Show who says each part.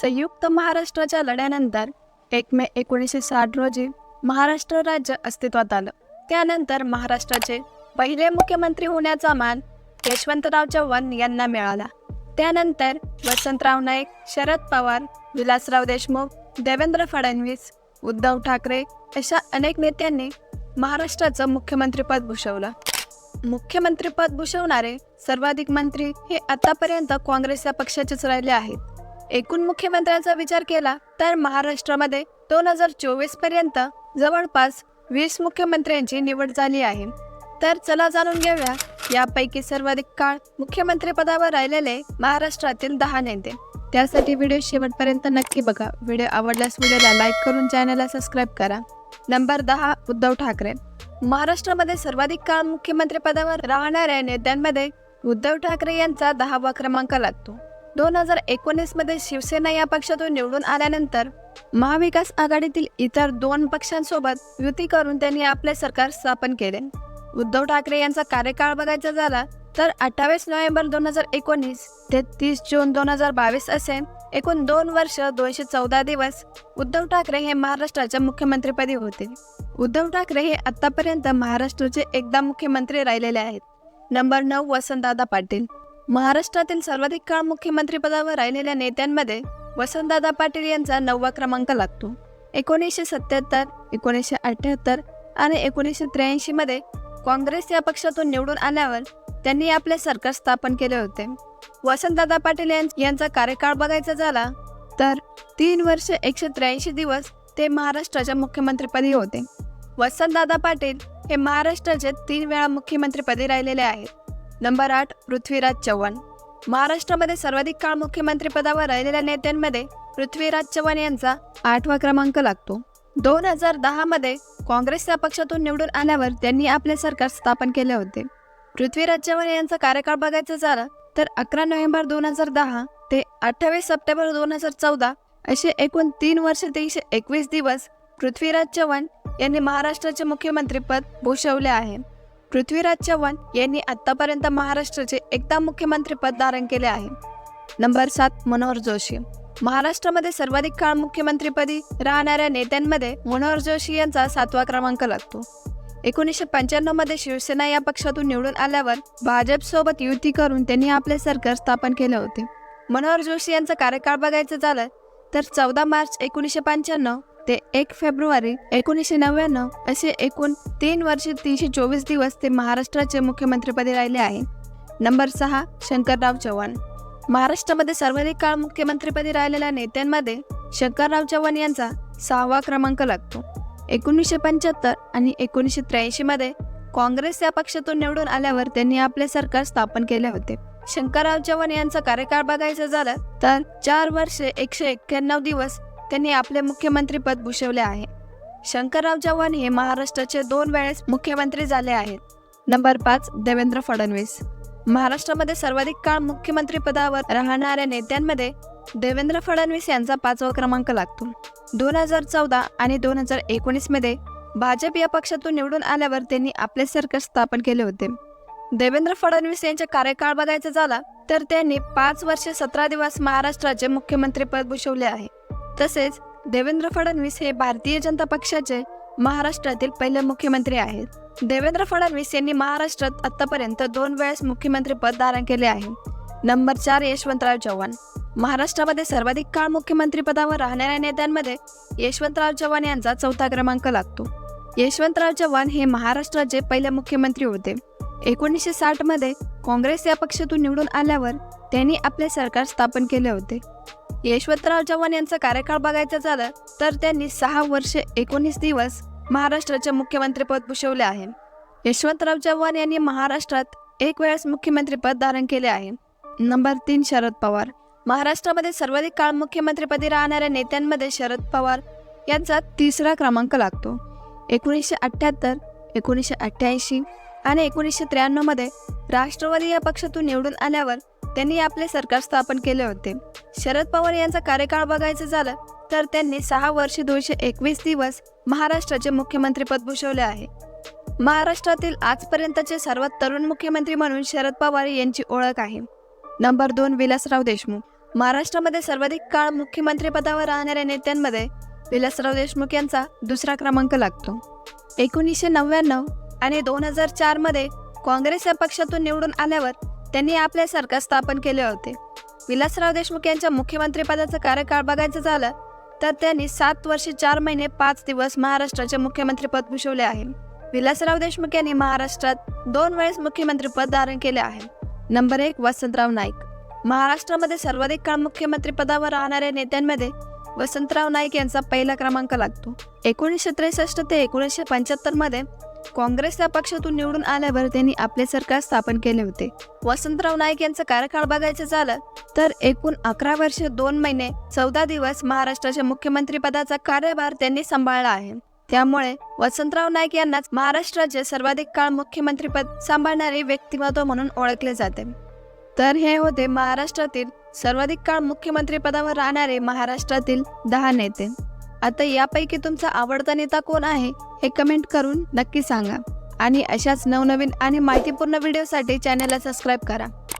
Speaker 1: संयुक्त महाराष्ट्राच्या लढ्यानंतर एक मे एकोणीसशे साठ रोजी महाराष्ट्र राज्य अस्तित्वात आलं. त्यानंतर महाराष्ट्राचे पहिले मुख्यमंत्री होण्याचा मान यशवंतराव चव्हाण यांना मिळाला. त्यानंतर वसंतराव नाईक शरद पवार विलासराव देशमुख देवेंद्र फडणवीस उद्धव ठाकरे अशा अनेक नेत्यांनी महाराष्ट्राचं मुख्यमंत्रीपद भूषवलं. मुख्यमंत्रीपद भूषवणारे सर्वाधिक मंत्री हे आतापर्यंत काँग्रेस या पक्षाचेच राहिले आहेत. एकूण मुख्यमंत्र्यांचा विचार केला तर महाराष्ट्रामध्ये दोन हजार चोवीसपर्यंत जवळपास वीस मुख्यमंत्र्यांची निवड झाली आहे. तर चला जाणून घेऊया यापैकी सर्वाधिक काळ मुख्यमंत्री पदावर राहिलेले महाराष्ट्रातील दहा नेते. त्यासाठी व्हिडिओ शेवटपर्यंत नक्की बघा. व्हिडिओ आवडल्यास व्हिडिओला लाईक करून चॅनलला सबस्क्राईब करा. नंबर दहा उद्धव ठाकरे. महाराष्ट्रामध्ये सर्वाधिक काळ मुख्यमंत्री पदावर राहणाऱ्या नेत्यांमध्ये उद्धव ठाकरे यांचा दहावा क्रमांक लागतो. दोन हजार एकोणीसमध्ये शिवसेना या पक्षातून निवडून आल्यानंतर महाविकास आघाडीतील इतर दोन पक्षांसोबत युती करून त्यांनी आपले सरकार स्थापन केले. उद्धव ठाकरे यांचा कार्यकाळ बघायचा झाला तर अठ्ठावीस नोव्हेंबर दोन हजार एकोणीस ते तीस जून दोन हजार बावीस असे एकूण दोन वर्ष दोनशे चौदा दिवस उद्धव ठाकरे हे महाराष्ट्राच्या मुख्यमंत्रीपदी होते. उद्धव ठाकरे हे आतापर्यंत महाराष्ट्राचे एकदा मुख्यमंत्री राहिलेले आहेत. नंबर नऊ वसंतदादा पाटील. महाराष्ट्रातील सर्वाधिक काळ मुख्यमंत्रीपदावर राहिलेल्या नेत्यांमध्ये वसंतदादा पाटील यांचा नववा क्रमांक लागतो. एकोणीसशे सत्याहत्तर एकोणीसशे अठ्ठ्याहत्तर आणि एकोणीसशे त्र्याऐंशीमध्ये काँग्रेस या पक्षातून निवडून आल्यावर त्यांनी आपले सरकार स्थापन केले होते. वसंतदादा पाटील यां- यांचा कार्यकाळ बघायचा झाला तर तीन वर्ष एकशे त्र्याऐंशी दिवस ते महाराष्ट्राच्या मुख्यमंत्रीपदी होते. वसंतदादा पाटील हे महाराष्ट्राचे तीन वेळा मुख्यमंत्रीपदी राहिलेले आहेत. नंबर आठ पृथ्वीराज चव्हाण. महाराष्ट्रामध्ये सर्वाधिक काळ मुख्यमंत्रीपदावर राहिलेल्या नेत्यांमध्ये पृथ्वीराज चव्हाण यांचा आठवा क्रमांक लागतो. दोन हजार दहामध्ये काँग्रेसच्या पक्षातून निवडून आल्यावर त्यांनी आपले सरकार स्थापन केले होते. पृथ्वीराज चव्हाण यांचा कार्यकाळ बघायचा झाला तर अकरा नोव्हेंबर दोन हजार दहा ते अठ्ठावीस सप्टेंबर दोन हजार चौदा असे एकूण तीन वर्ष तीनशे एकवीस दिवस पृथ्वीराज चव्हाण यांनी महाराष्ट्राचे मुख्यमंत्रीपद भूषवले आहे. पृथ्वीराज चव्हाण यांनी आतापर्यंत महाराष्ट्राचे एकदा मुख्यमंत्रीपद धारण केले आहे. नंबर सात मनोहर जोशी. महाराष्ट्रामध्ये सर्वाधिक काळ मुख्यमंत्रीपदी राहणाऱ्या नेत्यांमध्ये मनोहर जोशी यांचा सातवा क्रमांक लागतो. एकोणीसशे पंच्याण्णवमध्ये शिवसेना या पक्षातून निवडून आल्यावर भाजपसोबत युती करून त्यांनी आपले सरकार स्थापन केले होते. मनोहर जोशी यांचा कार्यकाळ बघायचं झालं तर चौदा मार्च एकोणीसशे पंच्याण्णव ते एक फेब्रुवारी एकोणीसशे नव्याण्णव असे एकूण तीन वर्षे तीनशे चोवीस दिवस ते महाराष्ट्राचे मुख्यमंत्रीपदी राहिले आहे. नंबर सहा शंकरराव चव्हाण. महाराष्ट्रामध्ये सर्वाधिक काळ मुख्यमंत्रीपदी राहिलेल्या नेत्यांमध्ये शंकरराव चव्हाण यांचा सहावा क्रमांक लागतो. एकोणीसशे पंच्याहत्तर आणि एकोणीसशे त्र्याऐंशीमध्ये काँग्रेस या पक्षातून निवडून आल्यावर त्यांनी आपले सरकार स्थापन केले होते. शंकरराव चव्हाण यांचा कार्यकाळ बघायचं झालं तर चार वर्षे एकशे एक्क्याण्णव दिवस त्यांनी आपले मुख्यमंत्रीपद भूषवले आहे. शंकरराव चव्हाण हे महाराष्ट्राचे दोन वेळेस मुख्यमंत्री झाले आहेत. नंबर पाच देवेंद्र फडणवीस. महाराष्ट्रामध्ये सर्वाधिक काळ मुख्यमंत्रीपदावर राहणाऱ्या नेत्यांमध्ये देवेंद्र फडणवीस यांचा पाचवा क्रमांक लागतो. दोन हजार चौदा आणि दोन हजार एकोणीसमध्ये भाजप या पक्षातून निवडून आल्यावर त्यांनी आपले सरकार स्थापन केले होते. देवेंद्र फडणवीस यांचा कार्यकाळ बघायचा झाला तर त्यांनी पाच वर्ष सतरा दिवस महाराष्ट्राचे मुख्यमंत्रीपद भूषवले आहे. तसेच देवेंद्र फडणवीस हे भारतीय जनता पक्षाचे महाराष्ट्रातील पहिले मुख्यमंत्री आहेत. देवेंद्र फडणवीस यांनी महाराष्ट्रात आतापर्यंत दोन वेळेस मुख्यमंत्रीपद धारण केले आहे. नंबर चार यशवंतराव चव्हाण. महाराष्ट्रामध्ये सर्वाधिक काळ मुख्यमंत्रीपदावर राहणाऱ्या नेत्यांमध्ये यशवंतराव चव्हाण यांचा चौथा क्रमांक लागतो. यशवंतराव चव्हाण हे महाराष्ट्राचे पहिले मुख्यमंत्री होते. एकोणीसशे साठमध्ये काँग्रेस या पक्षातून निवडून आल्यावर त्यांनी आपले सरकार स्थापन केले होते. यशवंतराव चव्हाण यांचा कार्यकाळ बघायचं झालं तर त्यांनी सहा वर्षे एकोणीस दिवस महाराष्ट्राचे मुख्यमंत्रीपद भूषवले आहे. यशवंतराव चव्हाण यांनी महाराष्ट्रात एक वेळेस मुख्यमंत्रीपद धारण केले आहे. नंबर तीन शरद पवार. महाराष्ट्रामध्ये सर्वाधिक काळ मुख्यमंत्रीपदी राहणाऱ्या नेत्यांमध्ये शरद पवार यांचा तिसरा क्रमांक लागतो. एकोणीसशे अठ्ठ्याहत्तर एकोणीसशे अठ्ठ्याऐंशी आणि एकोणीसशे त्र्याण्णवमध्ये राष्ट्रवादी या पक्षातून निवडून आल्यावर त्यांनी आपले सरकार स्थापन केले होते. शरद पवार यांचा कार्यकाळ बघायचं झालं तर त्यांनी सहा वर्षे दोनशे एकवीस दिवस महाराष्ट्राचे मुख्यमंत्रीपद भूषवले आहे. महाराष्ट्रातील आजपर्यंतचे सर्वात तरुण मुख्यमंत्री म्हणून शरद पवार यांची ओळख आहे. नंबर दोन विलासराव देशमुख. महाराष्ट्रामध्ये सर्वाधिक काळ मुख्यमंत्रीपदावर राहणाऱ्या नेत्यांमध्ये विलासराव देशमुख यांचा दुसरा क्रमांक लागतो. एकोणीसशे नव्याण्णव आणि दोन हजार चारमध्ये काँग्रेस या पक्षातून निवडून आल्यावर त्यांनी आपले सरकार स्थापन केले होते. विलासराव देशमुख यांच्या मुख्यमंत्रीपदाचा कार्यकाळ बघायचं झालं तर त्यांनी सात वर्षे चार महिने पाच दिवस महाराष्ट्राचे मुख्यमंत्रीपद भूषवले आहे. विलासराव देशमुख यांनी महाराष्ट्रात दोन वेळेस मुख्यमंत्रीपद धारण केले आहे. नंबर एक वसंतराव नाईक. महाराष्ट्रामध्ये सर्वाधिक काळ मुख्यमंत्रीपदावर राहणाऱ्या नेत्यांमध्ये वसंतराव नाईक यांचा पहिला क्रमांक लागतो. एकोणीसशे त्रेसष्ट ते एकोणीसशे पंच्याहत्तरमध्ये काँग्रेसच्या पक्षातून निवडून आल्यावर त्यांनी आपले सरकार स्थापन केले होते. वसंतराव नाईक यांचा कार्यकाळ बघायचं झालं तर एकूण अकरा वर्षे दोन महिने चौदा दिवस महाराष्ट्राच्या मुख्यमंत्रीपदाचा कार्यभार त्यांनी सांभाळला आहे. त्यामुळे वसंतराव नाईक यांनाच महाराष्ट्राचे सर्वाधिक काळ मुख्यमंत्रीपद सांभाळणारे व्यक्तिमत्व म्हणून ओळखले जाते. तर हे होते महाराष्ट्रातील सर्वाधिक काळ मुख्यमंत्रीपदावर राहणारे महाराष्ट्रातील दहा नेते. आता यापैकी तुमचा आवडता नेता कोण आहे हे कमेंट करून नक्की सांगा. आणि अशाच नवनवीन आणि माहितीपूर्ण व्हिडिओसाठी चॅनलला सबस्क्राईब करा.